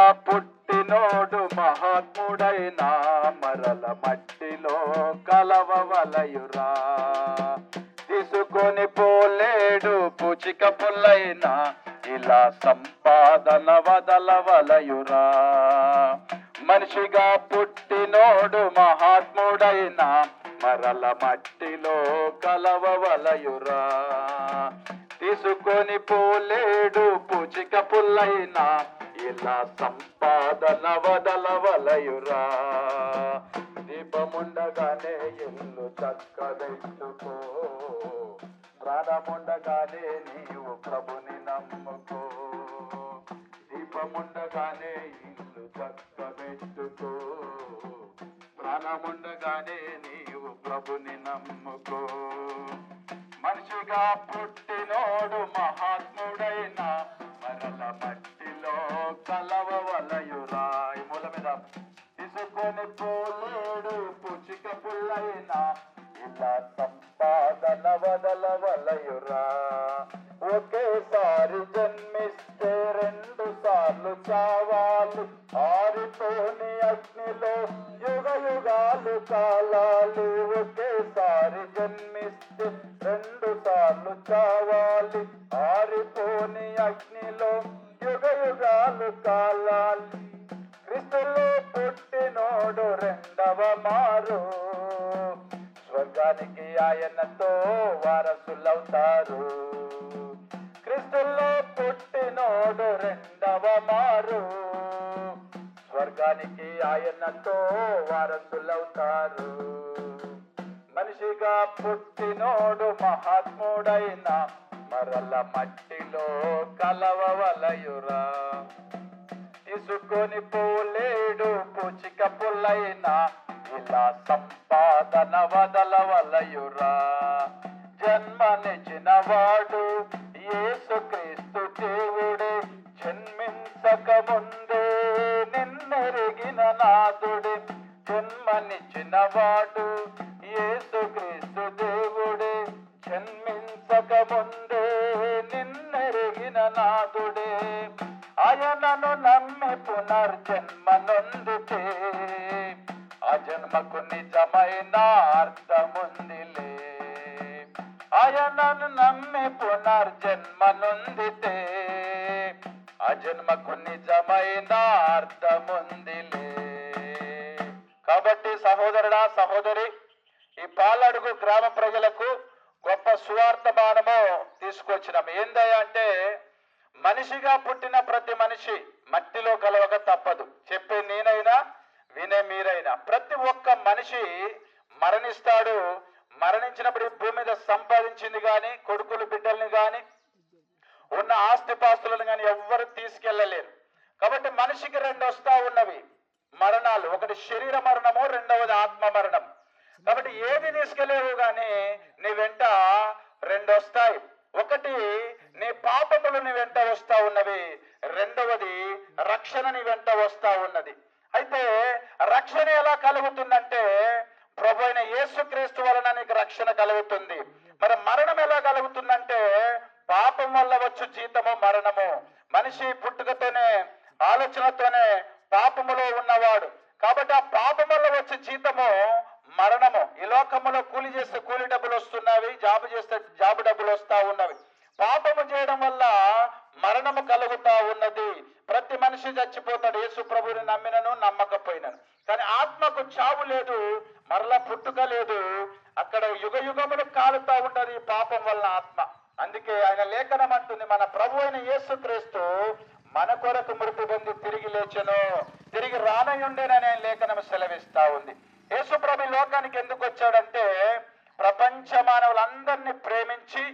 పుట్టినోడు మహాత్ముడైన మరల మట్టిలో కలవవలయురా. తీసుకొని పోలేడు పుచిక పుల్లైనా ఇలా సంపాదన వదలవలయురా. మనిషిగా పుట్టినోడు మహాత్ముడైన మరల మట్టిలో కలవవలయురా. తీసుకొని పోలేడు పుచిక పుల్లైనా ఇలా సంపాదన వదలవలయురా దీపముండగానే ఇల్లు చక్కబెట్టుకో. ప్రాణముండగానే నీవు ప్రభుని నమ్ముకో. దీపముండగానే ఇల్లు చక్కబెట్టుకో. ప్రాణముండగానే నీవు ప్రభుని నమ్ముకో. మనిషిగా పుట్టినోడు మహాత్ముడైన మరల నా సంపాదన వదలవలయురా. ఒకేసారి జన్మిస్తే రెండు సార్లు చావాలి. ఆరిపోని అగ్నిలో యుగ యుగాలు కాలాలి. ఒకేసారి జన్మిస్తే రెండు సార్లు చావాలి. ఆరిపోని అగ్నిలో యుగ యుగాలు కాలాలి. క్రిస్తులో పుట్టినోడు రెండవ మా ఆయనతో వారసులవుతారు. క్రిస్తుల్లో పుట్టినోడు రెండవ మారు. స్వర్గానికి ఆయనతో వారసులవుతారు. మనిషిగా పుట్టినోడు మహాత్ముడైన మరల మట్టిలో కలవవలయురా. తీసుకొని పోలేడు పూచిక పుల్లైనా ఇలా సంపాదన వదలవలయురా. జన్మనిచ్చిన వాడు యేసుక్రీస్తు దేవుడే. జన్మించక ముందే నిన్నెరిగిన నాదుడే. జన్మనిచ్చిన వాడు యేసుక్రీస్తు దేవుడే. జన్మించక ముందే నిన్నెరిగిన నాదుడే. ఆయనను నమ్మి పునర్జన్మ నొందితే జన్మకు నిజమైన అర్థముందిలే. ఆయనను నమ్మి పునర్జన్మ నొందితే ఆ జన్మకు నిజమైన అర్థముందిలే. కాబట్టి సహోదరుడా సహోదరి ఈ పాలడుగు గ్రామ ప్రజలకు గొప్ప సువార్తమానము తీసుకొచ్చినాం. ఏందయ్యా అంటే మనిషిగా పుట్టిన ప్రతి మనిషి మట్టిలో కలవక తప్పదు. చెప్పే నేనైనా వినే మీరైనా. ప్రతి మనిషి మరణిస్తాడు మరణించినప్పుడు ఈ భూమి మీద సంపాదించింది కానీ కొడుకులు బిడ్డల్ని కానీ ఉన్న ఆస్తిపాస్తులను కానీ ఎవ్వరు తీసుకెళ్ళలేరు కాబట్టి మనిషికి రెండు వస్తా ఉన్నవి. మరణాలు. ఒకటి శరీర మరణము రెండవది ఆత్మ మరణం. కాబట్టి ఏది తీసుకెళ్ళేవు కానీ నీ వెంట రెండు వస్తాయి. ఒకటి నీ పాపములు నీ వెంట వస్తా ఉన్నవి. రెండవది రక్షణ నీ వెంట వస్తా ఉన్నది. అయితే రక్షణ ఎలా కలుగుతుందంటే ప్రభు అయిన యేసుక్రీస్తు వలన నీకు రక్షణ కలుగుతుంది. మరి మరణం ఎలా కలుగుతుందంటే పాపం వల్ల వచ్చు జీతము మరణము. మనిషి పుట్టుకతోనే ఆలోచనతోనే పాపములో ఉన్నవాడు. కాబట్టి ఆ పాపం వల్ల వచ్చే జీతము మరణము. ఈ లోకములో కూలి చేస్తే కూలి డబ్బులు వస్తున్నవి జాబు చేస్తే జాబు డబ్బులు వస్తా ఉన్నవి. పాపము చేయడం వల్ల మరణము కలుగుతా ఉన్నది. మనిషి చచ్చిపోతాడు. యేసు ప్రభుని నమ్మినను నమ్మకపోయినను. కానీ ఆత్మకు చావు లేదు మరలా పుట్టుక లేదు. అక్కడ యుగ యుగములు కాలుతా ఉంటది ఈ పాపం వల్ల ఆత్మ. అందుకే ఆయన లేఖనం అంటుంది మన ప్రభు అయిన యేసుక్రీస్తు మన కొరకు మృతి పొంది తిరిగి లేచను తిరిగి రానయుండేనని ఆయన లేఖనం సెలవిస్తా ఉంది. యేసు ప్రభు లోకానికి ఎందుకు వచ్చాడంటే ప్రపంచ మానవులందరినీ ప్రేమించి